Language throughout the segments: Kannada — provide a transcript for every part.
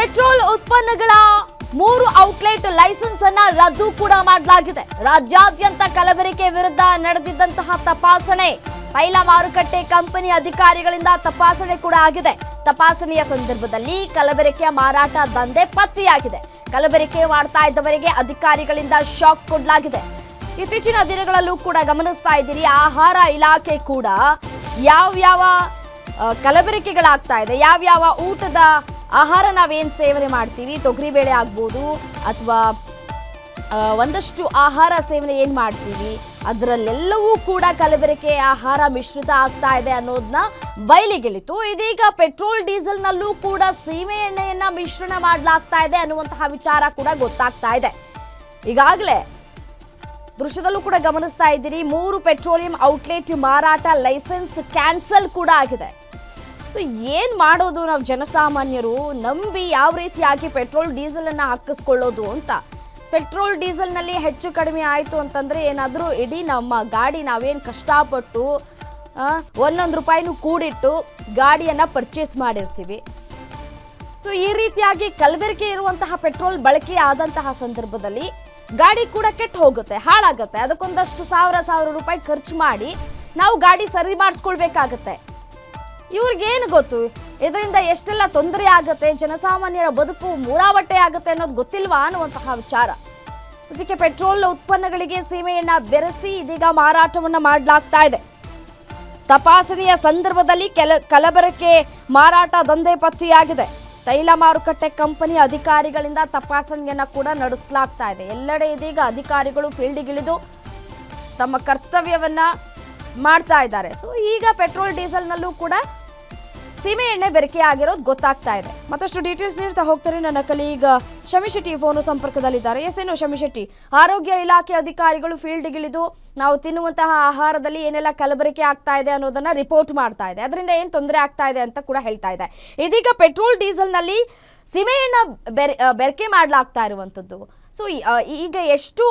ಪೆಟ್ರೋಲ್ ಉತ್ಪನ್ನಗಳ ಮೂರು ಔಟ್ಲೆಟ್ ಲೈಸೆನ್ಸ್ ಅನ್ನ ರದ್ದು ಕೂಡ ಮಾಡಲಾಗಿದೆ. ರಾಜ್ಯಾದ್ಯಂತ ಕಲಬೆರಕೆ ವಿರುದ್ಧ ನಡೆದಿದ್ದಂತಹ ತಪಾಸಣೆ, ತೈಲ ಮಾರುಕಟ್ಟೆ ಕಂಪನಿ ಅಧಿಕಾರಿಗಳಿಂದ ತಪಾಸಣೆ ಕೂಡ ಆಗಿದೆ. ತಪಾಸಣೆಯ ಸಂದರ್ಭದಲ್ಲಿ ಕಲಬೆರಕೆಯ ಮಾರಾಟ ದಂಧೆ ಪತ್ತೆಯಾಗಿದೆ. ಕಲಬೆರಕೆ ಮಾಡ್ತಾ ಇದ್ದವರಿಗೆ ಅಧಿಕಾರಿಗಳಿಂದ ಶಾಕ್ ಕೊಡಲಾಗಿದೆ. ಇತ್ತೀಚಿನ ದಿನಗಳಲ್ಲೂ ಕೂಡ ಗಮನಿಸ್ತಾ ಇದ್ದೀರಿ, ಆಹಾರ ಇಲಾಖೆ ಕೂಡ ಯಾವ್ಯಾವ ಕಲಬೆರಕೆಗಳಾಗ್ತಾ ಇದೆ, ಯಾವ್ಯಾವ ಊಟದ ಆಹಾರ ನಾವೇನು ಸೇವನೆ ಮಾಡ್ತೀವಿ? ತೊಗರಿಬೇಳೆ ಆಗ್ಬೋದು ಅಥವಾ ಒಂದಷ್ಟು ಆಹಾರ ಸೇವನೆ ಏನು ಮಾಡ್ತೀವಿ? ಅದರಲ್ಲೆಲ್ಲವೂ ಕೂಡ ಕಲಬೆರಕೆ ಆಹಾರ ಮಿಶ್ರಿತ ಆಗ್ತಾ ಇದೆ ಅನ್ನೋದನ್ನ ಬಯಲಿಗೆಳಿತು. ಇದೀಗ ಪೆಟ್ರೋಲ್, ಡೀಸೆಲ್ನಲ್ಲೂ ಕೂಡ ಸೀಮೆ ಎಣ್ಣೆಯನ್ನ ಮಿಶ್ರಣ ಮಾಡಲಾಗ್ತಾ ಇದೆ ಅನ್ನುವಂತಹ ವಿಚಾರ ಕೂಡ ಗೊತ್ತಾಗ್ತಾ ಇದೆ. ಈಗಾಗಲೇ ದೃಶ್ಯದಲ್ಲೂ ಕೂಡ ಗಮನಿಸ್ತಾ ಇದ್ದೀರಿ, ಮೂರು ಪೆಟ್ರೋಲಿಯಂ ಔಟ್ಲೆಟ್ ಮಾರಾಟ ಲೈಸೆನ್ಸ್ ಕ್ಯಾನ್ಸಲ್ ಕೂಡ ಆಗಿದೆ. ಸೊ ಏನು ಮಾಡೋದು ನಾವು ಜನಸಾಮಾನ್ಯರು? ನಂಬಿ ಯಾವ ರೀತಿಯಾಗಿ ಪೆಟ್ರೋಲ್, ಡೀಸೆಲನ್ನು ಹಾಕಿಸ್ಕೊಳ್ಳೋದು ಅಂತ? ಪೆಟ್ರೋಲ್, ಡೀಸೆಲ್ನಲ್ಲಿ ಹೆಚ್ಚು ಕಡಿಮೆ ಆಯಿತು ಅಂತಂದರೆ ಏನಾದರೂ ಇಡೀ ನಮ್ಮ ಗಾಡಿ ನಾವೇನು ಕಷ್ಟಪಟ್ಟು ಒಂದೊಂದು ರೂಪಾಯಿನೂ ಕೂಡಿಟ್ಟು ಗಾಡಿಯನ್ನು ಪರ್ಚೇಸ್ ಮಾಡಿರ್ತೀವಿ. ಸೊ ಈ ರೀತಿಯಾಗಿ ಕಲಬೆರಕೆ ಇರುವಂತಹ ಪೆಟ್ರೋಲ್ ಬಳಕೆ ಆದಂತಹ ಸಂದರ್ಭದಲ್ಲಿ ಗಾಡಿ ಕೂಡ ಕೆಟ್ಟು ಹೋಗುತ್ತೆ, ಹಾಳಾಗುತ್ತೆ. ಅದಕ್ಕೊಂದಷ್ಟು ಸಾವಿರ ಸಾವಿರ ರೂಪಾಯಿ ಖರ್ಚು ಮಾಡಿ ನಾವು ಗಾಡಿ ಸರಿ ಮಾಡಿಸ್ಕೊಳ್ಬೇಕಾಗತ್ತೆ. ಇವ್ರಿಗೇನು ಗೊತ್ತು? ಇದರಿಂದ ಎಷ್ಟೆಲ್ಲ ತೊಂದರೆ ಆಗುತ್ತೆ, ಜನಸಾಮಾನ್ಯರ ಬದುಕು ಮೂರಾವಟ್ಟೆ ಆಗುತ್ತೆ ಅನ್ನೋದು ಗೊತ್ತಿಲ್ವಾ ಅನ್ನುವಂತಹ ವಿಚಾರ. ಸದ್ಯಕ್ಕೆ ಪೆಟ್ರೋಲ್ ಉತ್ಪನ್ನಗಳಿಗೆ ಸೀಮೆಯನ್ನ ಬೆರೆಸಿ ಇದೀಗ ಮಾರಾಟವನ್ನ ಮಾಡಲಾಗ್ತಾ ಇದೆ. ತಪಾಸಣೆಯ ಸಂದರ್ಭದಲ್ಲಿ ಕೆಲ, ಕಲಬೆರಕೆ ಮಾರಾಟ ದಂಧೆ ಪತ್ತೆಯಾಗಿದೆ. ತೈಲ ಮಾರುಕಟ್ಟೆ ಕಂಪನಿ ಅಧಿಕಾರಿಗಳಿಂದ ತಪಾಸಣೆಯನ್ನ ಕೂಡ ನಡೆಸಲಾಗ್ತಾ ಇದೆ. ಎಲ್ಲೆಡೆ ಇದೀಗ ಅಧಿಕಾರಿಗಳು ಫೀಲ್ಡಿಗಿಳಿದು ತಮ್ಮ ಕರ್ತವ್ಯವನ್ನ ಮಾಡ್ತಾ ಇದ್ದಾರೆ. ಸೊ ಈಗ ಪೆಟ್ರೋಲ್, ಡೀಸೆಲ್ನಲ್ಲೂ ಕೂಡ ಸೀಮೆ ಎಣ್ಣೆ ಬೆರಕೆ ಆಗಿರೋದು ಗೊತ್ತಾಗ್ತಾ ಇದೆ. ಮತ್ತಷ್ಟು ಡೀಟೇಲ್ಸ್ ನೀಡ್ತಾ ಹೋಗ್ತಾರೆ ನನ್ನ ಕಲೀಗ ಶಮಿ ಶೆಟ್ಟಿ ಫೋನು ಸಂಪರ್ಕದಲ್ಲಿದ್ದಾರೆ. ಎಸ್ ಏನು ಶಮಿ ಶೆಟ್ಟಿ? ಆರೋಗ್ಯ ಇಲಾಖೆ ಅಧಿಕಾರಿಗಳು ಫೀಲ್ಡ್ಗಿಳಿದು ನಾವು ತಿನ್ನುವಂತಹ ಆಹಾರದಲ್ಲಿ ಏನೆಲ್ಲ ಕಲಬೆರಕೆ ಆಗ್ತಾ ಇದೆ ಅನ್ನೋದನ್ನ ರಿಪೋರ್ಟ್ ಮಾಡ್ತಾ ಇದೆ. ಅದರಿಂದ ಏನು ತೊಂದರೆ ಆಗ್ತಾ ಇದೆ ಅಂತ ಕೂಡ ಹೇಳ್ತಾ ಇದೆ. ಇದೀಗ ಪೆಟ್ರೋಲ್ ಡೀಸೆಲ್ನಲ್ಲಿ ಸೀಮೆ ಎಣ್ಣೆ ಬೆರೆ ಬೆರಕೆ ಮಾಡಲಾಗ್ತಾ ಇರುವಂಥದ್ದು ಸೊ ಈಗ ಎಷ್ಟು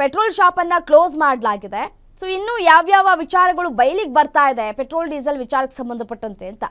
ಪೆಟ್ರೋಲ್ ಶಾಪನ್ನು ಕ್ಲೋಸ್ ಮಾಡಲಾಗಿದೆ. ಸೊ ಇನ್ನು ಯಾವ್ಯಾವ ವಿಚಾರಗಳು ಬಯಲಿಗೆ ಬರ್ತಾ ಇದೆ ಪೆಟ್ರೋಲ್ ಡೀಸೆಲ್ ವಿಚಾರಕ್ಕೆ ಸಂಬಂಧಪಟ್ಟಂತೆ ಅಂತ?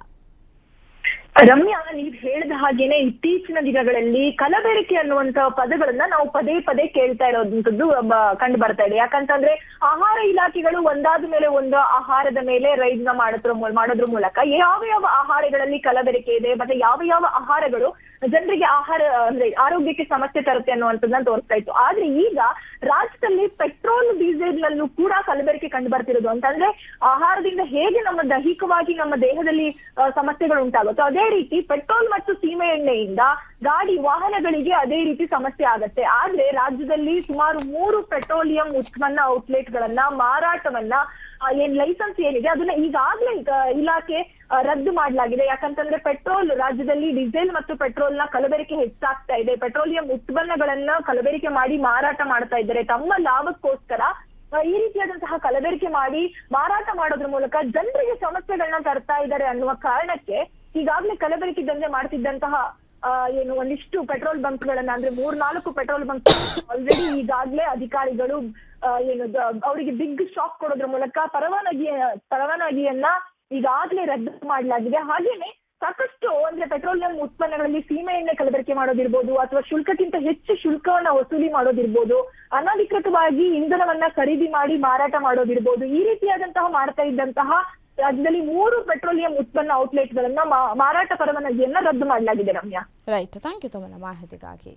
ರಮ್ಯಾ, ನೀವ್ ಹೇಳಿದ ಹಾಗೇನೆ ಇತ್ತೀಚಿನ ದಿನಗಳಲ್ಲಿ ಕಲಬೆರಕೆ ಅನ್ನುವಂತ ಪದಗಳನ್ನ ನಾವು ಪದೇ ಪದೇ ಕೇಳ್ತಾ ಇರೋದಂಥದ್ದು ಬ- ಕಂಡು ಬರ್ತಾ ಇದೆ. ಯಾಕಂತಂದ್ರೆ ಆಹಾರ ಇಲಾಖೆಗಳು ಒಂದಾದ ಮೇಲೆ ಒಂದು ಆಹಾರದ ಮೇಲೆ ರೈಡ್ನ ಮಾಡೋದ್ರ ಮಾಡೋದ್ರ ಮೂಲಕ ಯಾವ ಯಾವ ಆಹಾರಗಳಲ್ಲಿ ಕಲಬೆರಕೆ ಇದೆ, ಮತ್ತೆ ಯಾವ ಯಾವ ಆಹಾರಗಳು ಜನರಿಗೆ ಆಹಾರ, ಅಂದ್ರೆ ಆರೋಗ್ಯಕ್ಕೆ ಸಮಸ್ಯೆ ತರುತ್ತೆ ಅನ್ನುವಂಥದ್ದನ್ನ ತೋರಿಸ್ತಾ ಇತ್ತು. ಆದ್ರೆ ಈಗ ರಾಜ್ಯದಲ್ಲಿ ಪೆಟ್ರೋಲ್ ಡೀಸೆಲ್ ನಲ್ಲೂ ಕೂಡ ಕಲಬೆರಕೆ ಕಂಡು ಬರ್ತಿರೋದು. ಅಂತಂದ್ರೆ ಆಹಾರದಿಂದ ಹೇಗೆ ನಮ್ಮ ದೈಹಿಕವಾಗಿ ನಮ್ಮ ದೇಹದಲ್ಲಿ ಸಮಸ್ಯೆಗಳು ಉಂಟಾಗುತ್ತೋ, ಅದೇ ರೀತಿ ಪೆಟ್ರೋಲ್ ಮತ್ತು ಸೀಮೆ ಎಣ್ಣೆಯಿಂದ ಗಾಡಿ ವಾಹನಗಳಿಗೆ ಅದೇ ರೀತಿ ಸಮಸ್ಯೆ ಆಗತ್ತೆ. ಆದ್ರೆ ರಾಜ್ಯದಲ್ಲಿ ಸುಮಾರು ಮೂರು ಪೆಟ್ರೋಲಿಯಂ ಉತ್ಪನ್ನ ಔಟ್ಲೆಟ್ ಗಳನ್ನ ಮಾರಾಟವನ್ನ ಏನ್ ಲೈಸೆನ್ಸ್ ಏನಿದೆ ಅದನ್ನ ಈಗಾಗ್ಲೇ ಈಗ ಇಲಾಖೆ ರದ್ದು ಮಾಡಲಾಗಿದೆ. ಯಾಕಂತಂದ್ರೆ ಪೆಟ್ರೋಲ್ ರಾಜ್ಯದಲ್ಲಿ ಡೀಸೆಲ್ ಮತ್ತು ಪೆಟ್ರೋಲ್ನ ಕಲಬೆರಕೆ ಹೆಚ್ಚಾಗ್ತಾ ಇದೆ. ಪೆಟ್ರೋಲಿಯಂ ಉತ್ಪನ್ನಗಳನ್ನ ಕಲಬೆರಕೆ ಮಾಡಿ ಮಾರಾಟ ಮಾಡ್ತಾ ಇದ್ದಾರೆ. ತಮ್ಮ ಲಾಭಕ್ಕೋಸ್ಕರ ಈ ರೀತಿಯಾದಂತಹ ಕಲಬೆರಕೆ ಮಾಡಿ ಮಾರಾಟ ಮಾಡೋದ್ರ ಮೂಲಕ ಜನರಿಗೆ ಸಮಸ್ಯೆಗಳನ್ನ ತರ್ತಾ ಇದ್ದಾರೆ ಅನ್ನುವ ಕಾರಣಕ್ಕೆ ಈಗಾಗಲೇ ಕಲಬೆರಕೆ ದಂಧೆ ಮಾಡ್ತಿದ್ದಂತಹ ಏನು ಒಂದಿಷ್ಟು ಪೆಟ್ರೋಲ್ ಬಂಕ್ ಗಳನ್ನ ಅಂದ್ರೆ ಮೂರ್ ನಾಲ್ಕು ಪೆಟ್ರೋಲ್ ಬಂಕ್ ಆಲ್ರೆಡಿ ಈಗಾಗ್ಲೇ ಅಧಿಕಾರಿಗಳು ಏನು ಅವರಿಗೆ ಬಿಗ್ ಶಾಕ್ ಕೊಡೋದ್ರ ಮೂಲಕ ಪರವಾನಗಿ, ಪರವಾನಗಿಯನ್ನ ಈಗಾಗ್ಲೇ ರದ್ದು ಮಾಡಲಾಗಿದೆ. ಹಾಗೇನೆ ಸಾಕಷ್ಟು ಅಂದ್ರೆ ಪೆಟ್ರೋಲಿಯಂ ಉತ್ಪನ್ನಗಳಲ್ಲಿ ಸೀಮೆ ಎಣ್ಣೆ ಕಲಬೆರಕೆ ಮಾಡೋದಿರ್ಬೋದು ಅಥವಾ ಶುಲ್ಕಕ್ಕಿಂತ ಹೆಚ್ಚು ಶುಲ್ಕವನ್ನ ವಸೂಲಿ ಮಾಡೋದಿರ್ಬೋದು, ಅನಧಿಕೃತವಾಗಿ ಇಂಧನವನ್ನ ಖರೀದಿ ಮಾಡಿ ಮಾರಾಟ ಮಾಡೋದಿರ್ಬೋದು, ಈ ರೀತಿಯಾದಂತಹ ಮಾಡ್ತಾ ಇದ್ದಂತಹ ರಾಜ್ಯದಲ್ಲಿ ಮೂರು ಪೆಟ್ರೋಲಿಯಂ ಉತ್ಪನ್ನ ಔಟ್ಲೆಟ್ ಗಳನ್ನ ಮಾ- ಮಾರಾಟ ಪರವಾನಗಿಯನ್ನ ರದ್ದು ಮಾಡಲಾಗಿದೆ ರಮ್ಯಾ. ರೈಟ್. ಥ್ಯಾಂಕ್ ಯು ತಮ್ಮ ಮಾಹಿತಿಗಾಗಿ.